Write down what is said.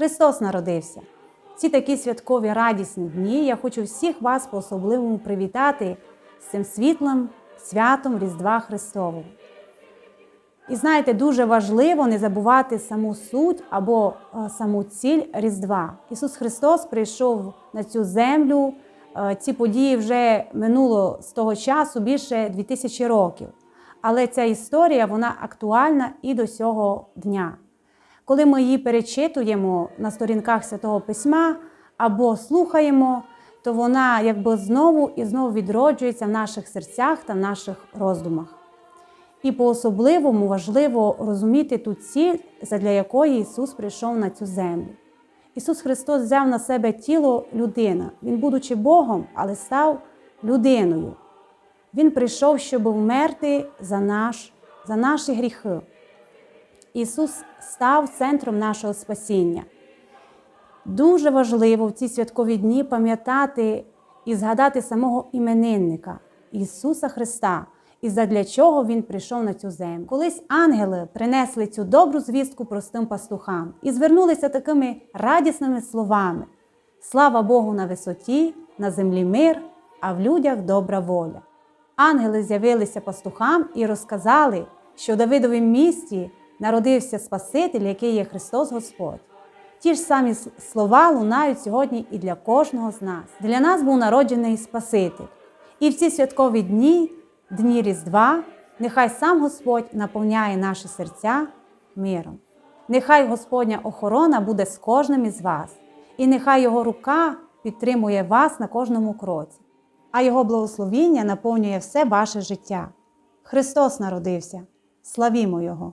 Христос народився. Ці такі святкові радісні дні я хочу всіх вас по-особливому привітати з цим світлим святом Різдва Христового. І знаєте, дуже важливо не забувати саму суть або е, саму ціль Різдва. Ісус Христос прийшов на цю землю. Е, Ці події вже минуло з того часу більше 2000 років. Але ця історія вона актуальна і до цього дня. Коли ми її перечитуємо на сторінках Святого Письма або слухаємо, то вона якби знову і знову відроджується в наших серцях та в наших роздумах. І по-особливому важливо розуміти ту ціль, задля якої Ісус прийшов на цю землю. Ісус Христос взяв на себе тіло людина. Він, будучи Богом, але став людиною. Він прийшов, щоб вмерти за, наш, за наші гріхи. Ісус став центром нашого спасіння. Дуже важливо в ці святкові дні пам'ятати і згадати самого іменинника Ісуса Христа, і задля чого Він прийшов на цю землю. Колись ангели принесли цю добру звістку простим пастухам і звернулися такими радісними словами: Слава Богу на висоті, на землі мир, а в людях добра воля. Ангели з'явилися пастухам і розказали, що в Давидовім місті народився Спаситель, який є Христос Господь. Ті ж самі слова лунають сьогодні і для кожного з нас. Для нас був народжений Спаситель. І в ці святкові дні, дні Різдва, нехай сам Господь наповняє наші серця миром. Нехай Господня охорона буде з кожним із вас, і нехай Його рука підтримує вас на кожному кроці, а Його благословіння наповнює все ваше життя. Христос народився. Славімо Його!